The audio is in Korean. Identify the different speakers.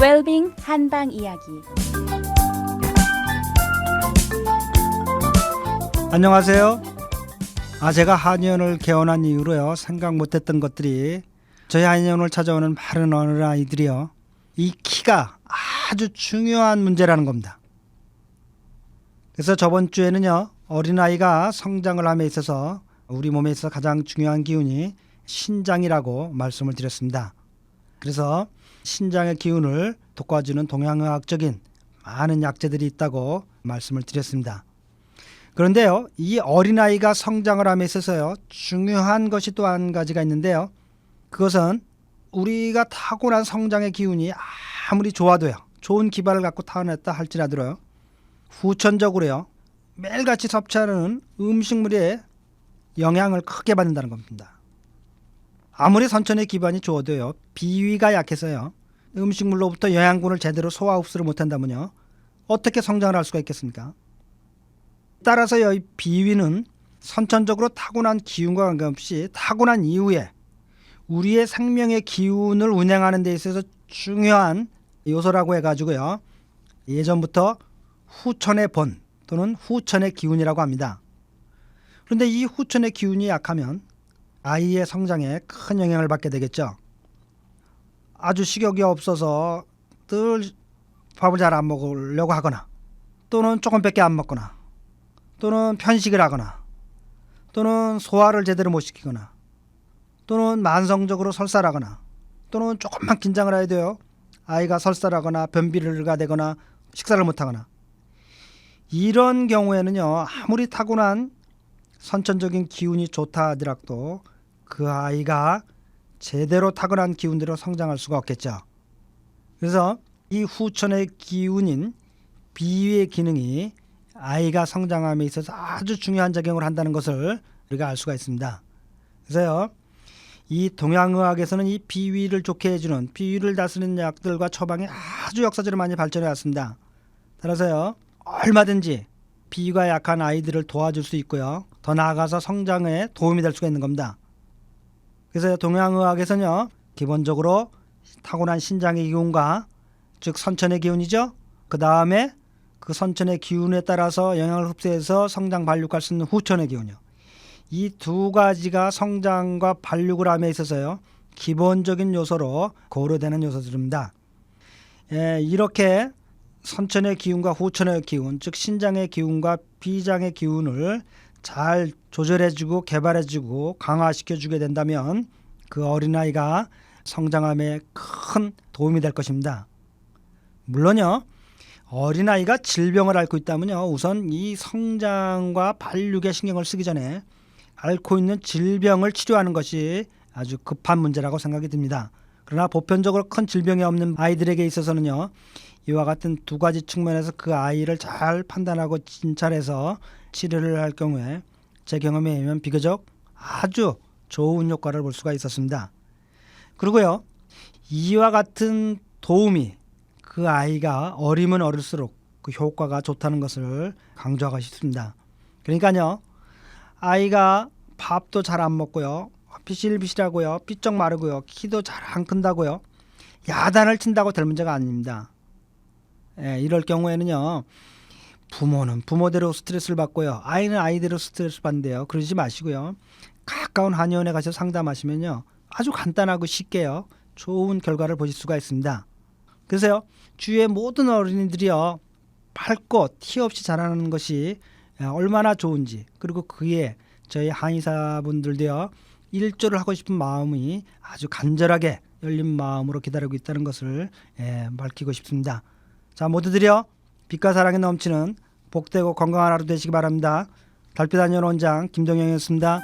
Speaker 1: 웰빙 한방 이야기
Speaker 2: 안녕하세요. 아 제가 한의원을 개원한 이후로요 생각 못했던 것들이 저희 한의원을 찾아오는 많은 어느 아이들이요 이 키가 아주 중요한 문제라는 겁니다. 그래서 저번 주에는요 어린 아이가 성장을 함에 있어서 우리 몸에 있어 가장 중요한 기운이 신장이라고 말씀을 드렸습니다. 그래서 신장의 기운을 돋궈주는 동양의학적인 많은 약재들이 있다고 말씀을 드렸습니다. 그런데요, 이 어린아이가 성장을 함에 있어서요, 중요한 것이 또 한 가지가 있는데요. 그것은 우리가 타고난 성장의 기운이 아무리 좋아도요, 좋은 기반을 갖고 타고났다 할지라도요, 후천적으로요, 매일같이 섭취하는 음식물에 영향을 크게 받는다는 겁니다. 아무리 선천의 기반이 좋아도요, 비위가 약해서요, 음식물로부터 영양분을 제대로 소화 흡수를 못한다면요, 어떻게 성장을 할 수가 있겠습니까? 따라서 이 비위는 선천적으로 타고난 기운과 관계없이 타고난 이후에 우리의 생명의 기운을 운행하는 데 있어서 중요한 요소라고 해가지고요. 예전부터 후천의 본 또는 후천의 기운이라고 합니다. 그런데 이 후천의 기운이 약하면 아이의 성장에 큰 영향을 받게 되겠죠. 아주 식욕이 없어서 늘 밥을 잘 안 먹으려고 하거나 또는 조금밖에 안 먹거나 또는 편식을 하거나 또는 소화를 제대로 못 시키거나 또는 만성적으로 설사하거나 또는 조금만 긴장을 해야 돼요. 아이가 설사하거나 변비를 가되거나 식사를 못하거나 이런 경우에는요 아무리 타고난 선천적인 기운이 좋다 하더라도 그 아이가 제대로 타고난 기운대로 성장할 수가 없겠죠. 그래서 이 후천의 기운인 비위의 기능이 아이가 성장함에 있어서 아주 중요한 작용을 한다는 것을 우리가 알 수가 있습니다. 그래서요, 이 동양의학에서는 이 비위를 좋게 해주는 비위를 다스리는 약들과 처방이 아주 역사적으로 많이 발전해 왔습니다. 따라서요, 얼마든지 비위가 약한 아이들을 도와줄 수 있고요, 더 나아가서 성장에 도움이 될 수가 있는 겁니다. 그래서 동양의학에서는요, 기본적으로 타고난 신장의 기운과 즉 선천의 기운이죠. 그 다음에 그 선천의 기운에 따라서 영향을 흡수해서 성장 발육할 수 있는 후천의 기운이요. 이 두 가지가 성장과 발육을 함에 있어서요. 기본적인 요소로 고려되는 요소들입니다. 예, 이렇게 선천의 기운과 후천의 기운, 즉 신장의 기운과 비장의 기운을 잘 조절해주고 개발해주고 강화시켜주게 된다면 그 어린아이가 성장함에 큰 도움이 될 것입니다. 물론요. 어린아이가 질병을 앓고 있다면요. 우선 이 성장과 발육에 신경을 쓰기 전에 앓고 있는 질병을 치료하는 것이 아주 급한 문제라고 생각이 듭니다. 그러나 보편적으로 큰 질병이 없는 아이들에게 있어서는요. 이와 같은 두 가지 측면에서 그 아이를 잘 판단하고 진찰해서 치료를 할 경우에 제 경험에 의하면 비교적 아주 좋은 효과를 볼 수가 있었습니다. 그리고요. 이와 같은 도움이 그 아이가 어리면 어릴수록 그 효과가 좋다는 것을 강조하고 싶습니다. 그러니까요, 아이가 밥도 잘 안 먹고요, 비실비실하고요, 삐쩍 마르고요, 키도 잘 안 큰다고요, 야단을 친다고 될 문제가 아닙니다. 예, 이럴 경우에는요, 부모는 부모대로 스트레스를 받고요, 아이는 아이대로 스트레스를 받는데요. 그러지 마시고요, 가까운 한의원에 가서 상담하시면요, 아주 간단하고 쉽게요, 좋은 결과를 보실 수가 있습니다. 그래서요 주위의 모든 어린이들이요 밝고 티 없이 자라는 것이 얼마나 좋은지 그리고 그에 저희 한의사분들도요 일조를 하고 싶은 마음이 아주 간절하게 열린 마음으로 기다리고 있다는 것을 예, 밝히고 싶습니다. 자 모두들이요 빛과 사랑이 넘치는 복되고 건강한 하루 되시기 바랍니다. 달빛 한의원 원장 김동영이었습니다.